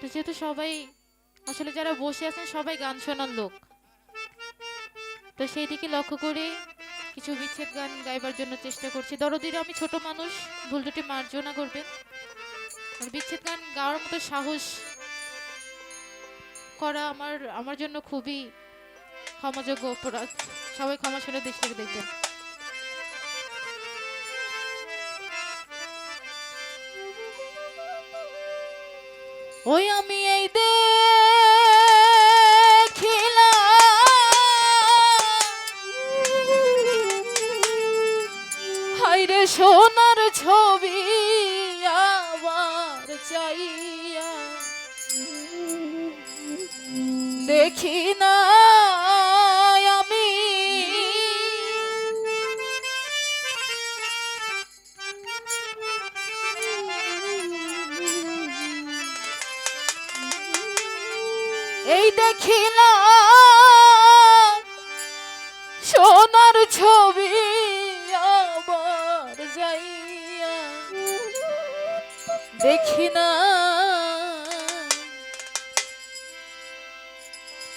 তো যেহেতু সবাই, আসলে যারা বসে আছেন সবাই গান শোনার লোক। তো সেই দিকে লক্ষ্য করে কিছু বিচ্ছেদ গান গাইবার জন্য চেষ্টা করছি। দরদির আমি ছোট মানুষ, ভুল দুটি মার্জনা করবেন। আর বিচ্ছেদ গান গাওয়ার মতো সাহস করা আমার আমার জন্য খুবই ক্ষমাযোগ্য অপরাধ। সবাই ক্ষমা সুরে দৃষ্টিকে দেখবেন। ওই আমি এই হাইরে সোনার ছবি আবার চাইয়া। দেখি না দেখিলাম সোনার ছবি আবার যাইয়া দেখি না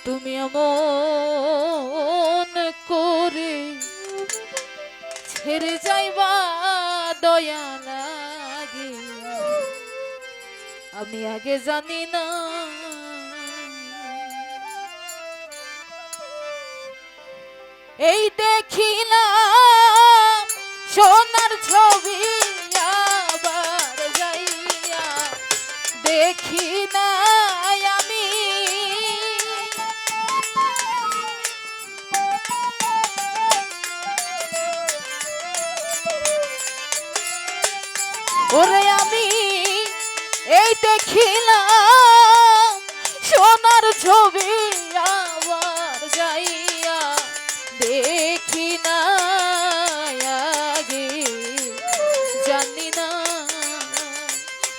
তুমি এমন করে ছেড়ে যাইবা, দয়া লাগে। আমি আগে জানি না এই দেখিলাম সোনার ছবি আবার যাইয়া দেখি না আমি। ওরে আমি এই দেখিলাম সোনার ছবি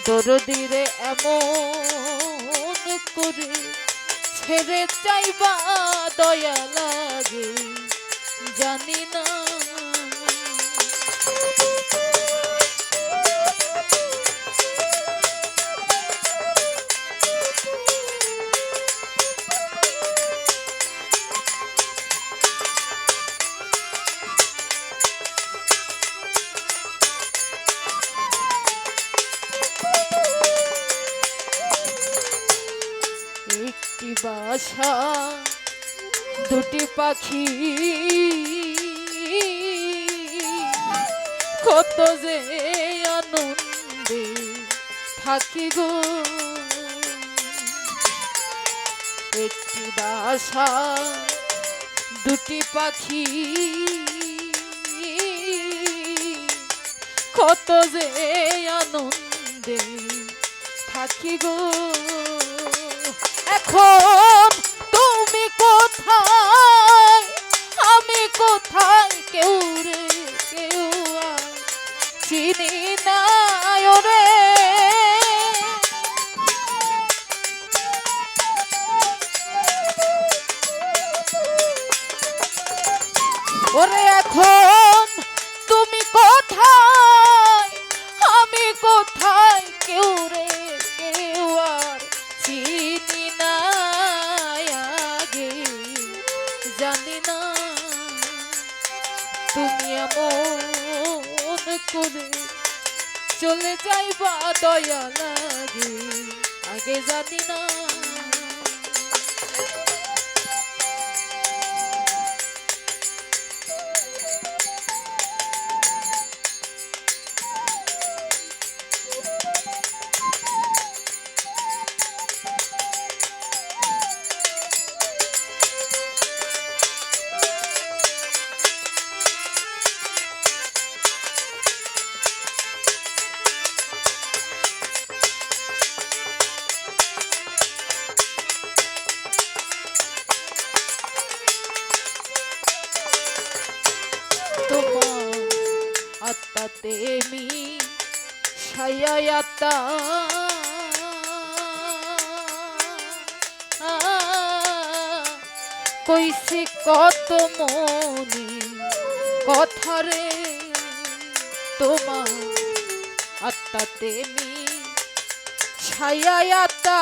দরদিরে এমন করে ছেড়ে চাইবা দয়া লাগে। জানি না পাখি। কত যে আনন্দে থাকি গো। একটি বাসা, দুটি পাখি। কত যে আনন্দে থাকি গো। এখন তুমি কোথায়? কোথায় কেউ রে? তুমি এমন করে চলে যাইবা দয়া লাগে আগে জানি না। ছায়াতা কইছি কত মনে কথারে তোমার আত্মাতে মি ছায়ায়াতা।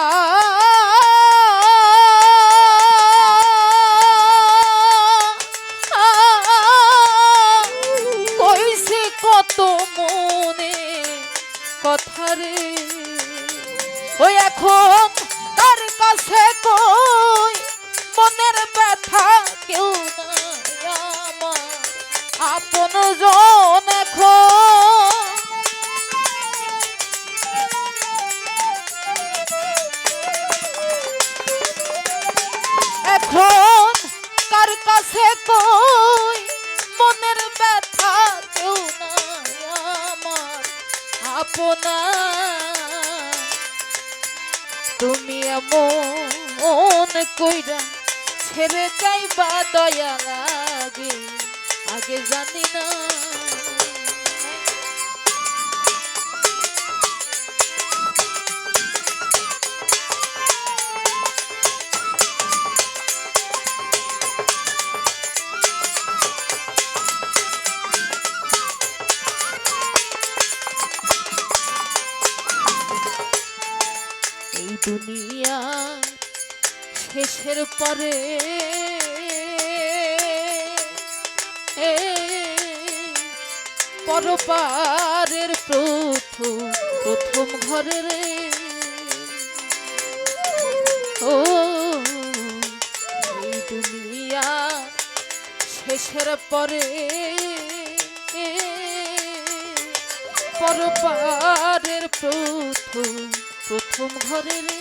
তুমি এমন কইরা ছেড়ে যাইবা দয়া লাগে। আগে জানি না শেষের পরে পরপারের প্রথম প্রথম ঘরে রে। ও দুনিয়া শেষের পরে পরপারের প্রথম প্রথম ঘরে রে।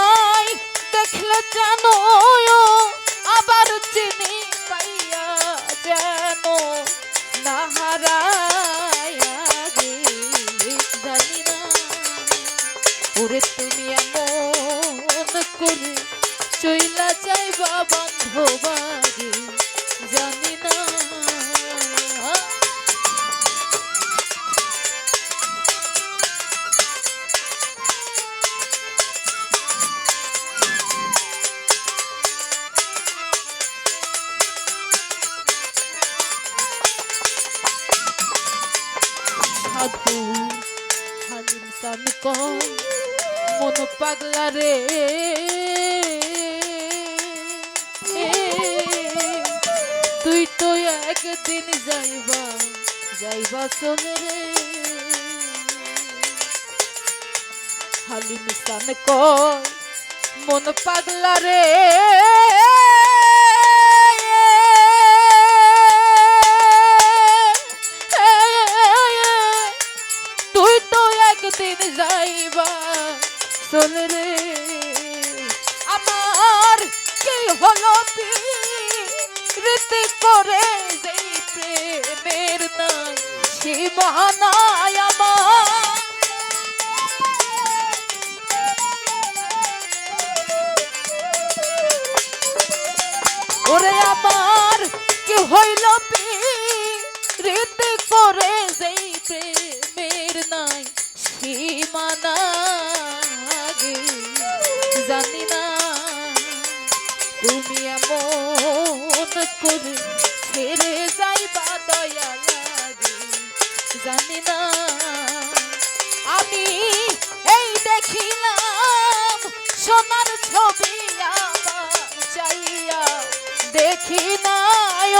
তুমি এমন করে চইলা যাইবা বান্ধবাগে জানি না। পাগলা রে। তুই তো একদিন যাইবা যাইবা চলে রে। সান কয়, মন পাগলা রে। তুই তো একদিন যাইবা চলে রে। আমার কি হলো রীতি করে যেই প্রেমের নাই, সীমানায় আমার। ওরে আমার কি হইল রীতি করে যেই প্রেমের নাই সীমানা জানি না। তুমি এমন করে ছেড়ে যাইবা দয়া লাগে জানি না। আমি এই দেখিলাম সোনার ছবি আবার চাইয়া দেখি না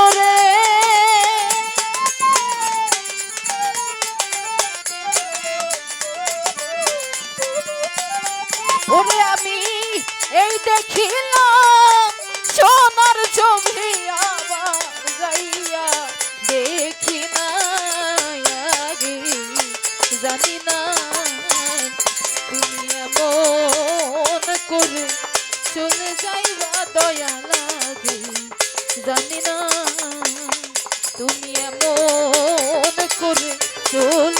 ওরে। দেখিলাম সোনার ছবি আবার যাইয়া দেখি না জানি না তুমি এমন করে চলে যাইবা দয়া লাগে জানি না তুমি এমন করে চলে